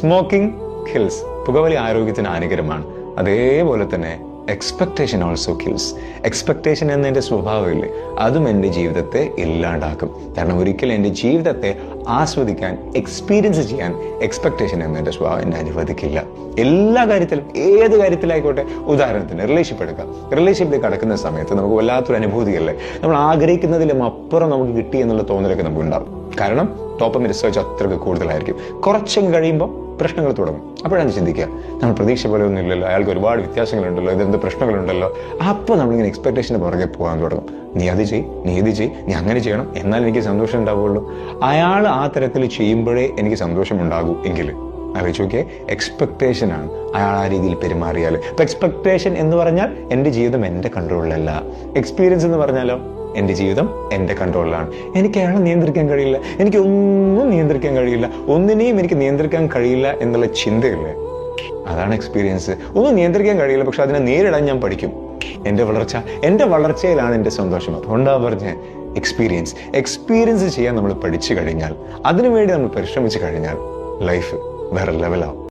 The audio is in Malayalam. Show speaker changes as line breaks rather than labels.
സ്മോക്കിംഗ് കിൽസ് പുകവലി ആരോഗ്യത്തിന് ഹാനികരമാണ്. അതേപോലെ തന്നെ എക്സ്പെക്ടേഷൻ ഓൾസോ കിൽസ് എക്സ്പെക്ടേഷൻ എന്നതിന്റെ സ്വഭാവമില്ലേ? അതും എന്റെ ജീവിതത്തെ ഇല്ലാണ്ടാക്കും. കാരണം ഒരിക്കലും എന്റെ ജീവിതത്തെ ആസ്വദിക്കാൻ എക്സ്പീരിയൻസ് ചെയ്യാൻ എക്സ്പെക്ടേഷൻ എന്നതിന്റെ സ്വഭാവം എന്നെ അനുവദിക്കില്ല. എല്ലാ കാര്യത്തിലും ഏത് കാര്യത്തിലായിക്കോട്ടെ ഉദാഹരണത്തിന് റിലേഷൻഷിപ്പ് എടുക്കാം. റിലേഷൻഷിപ്പിൽ കടക്കുന്ന സമയത്ത് നമുക്ക് വല്ലാത്തൊരു അനുഭൂതിയല്ലേ? നമ്മൾ ആഗ്രഹിക്കുന്നതിലും അപ്പുറം നമുക്ക് കിട്ടി എന്നുള്ള തോന്നലൊക്കെ നമുക്ക് ഉണ്ടാകും കാരണം ടോപ്പ് റിസർച്ച് അത്രയ്ക്ക് കൂടുതലായിരിക്കും. കുറച്ചും കഴിയുമ്പോൾ പ്രശ്നങ്ങൾ തുടങ്ങും. അപ്പോഴാണ് ചിന്തിക്കുക നമ്മൾ പ്രതീക്ഷ പോലെ ഒന്നും ഇല്ലല്ലോ. അയാൾക്ക് ഒരുപാട് വ്യത്യാസങ്ങളുണ്ടല്ലോ. ഇതെന്ത് പ്രശ്നങ്ങളുണ്ടല്ലോ അപ്പോൾ നമ്മളിങ്ങനെ എക്സ്പെക്ടേഷന്റെ പുറകെ പോകാൻ തുടങ്ങും. നീ അത് ചെയ് നീ ഇത് ചെയ് നീ അങ്ങനെ ചെയ്യണം. എന്നാൽ എനിക്ക് സന്തോഷം ഉണ്ടാവുള്ളൂ. അയാൾ ആ തരത്തിൽ ചെയ്യുമ്പോഴേ എനിക്ക് സന്തോഷം ഉണ്ടാകൂ എങ്കിൽ. ആലോചിച്ച് നോക്കിയേ എക്സ്പെക്ടേഷൻ ആണ് അയാൾ ആ രീതിയിൽ പെരുമാറിയാൽ. അപ്പം എക്സ്പെക്ടേഷൻ എന്ന് പറഞ്ഞാൽ എന്റെ ജീവിതം എന്റെ കൺട്രോളിലല്ല എക്സ്പീരിയൻസ് എന്ന് പറഞ്ഞാലോ? എന്റെ ജീവിതം എന്റെ കൺട്രോളിലാണ് എനിക്ക് അയാളെ നിയന്ത്രിക്കാൻ കഴിയില്ല. എനിക്ക് ഒന്നും നിയന്ത്രിക്കാൻ കഴിയില്ല. ഒന്നിനെയും എനിക്ക് നിയന്ത്രിക്കാൻ കഴിയില്ല എന്നുള്ള ചിന്തയില്ലേ. അതാണ് എക്സ്പീരിയൻസ് ഒന്നും നിയന്ത്രിക്കാൻ കഴിയില്ല പക്ഷെ അതിനെ നേരിടാൻ ഞാൻ പഠിക്കും. എന്റെ വളർച്ച എന്റെ വളർച്ചയിലാണ് എന്റെ സന്തോഷം. അതുകൊണ്ടാണ് പറഞ്ഞ എക്സ്പീരിയൻസ് എക്സ്പീരിയൻസ് ചെയ്യാൻ നമ്മൾ പഠിച്ചു കഴിഞ്ഞാൽ അതിനുവേണ്ടി നമ്മൾ പരിശ്രമിച്ചു കഴിഞ്ഞാൽ ലൈഫ് വേറെ ലെവലാവും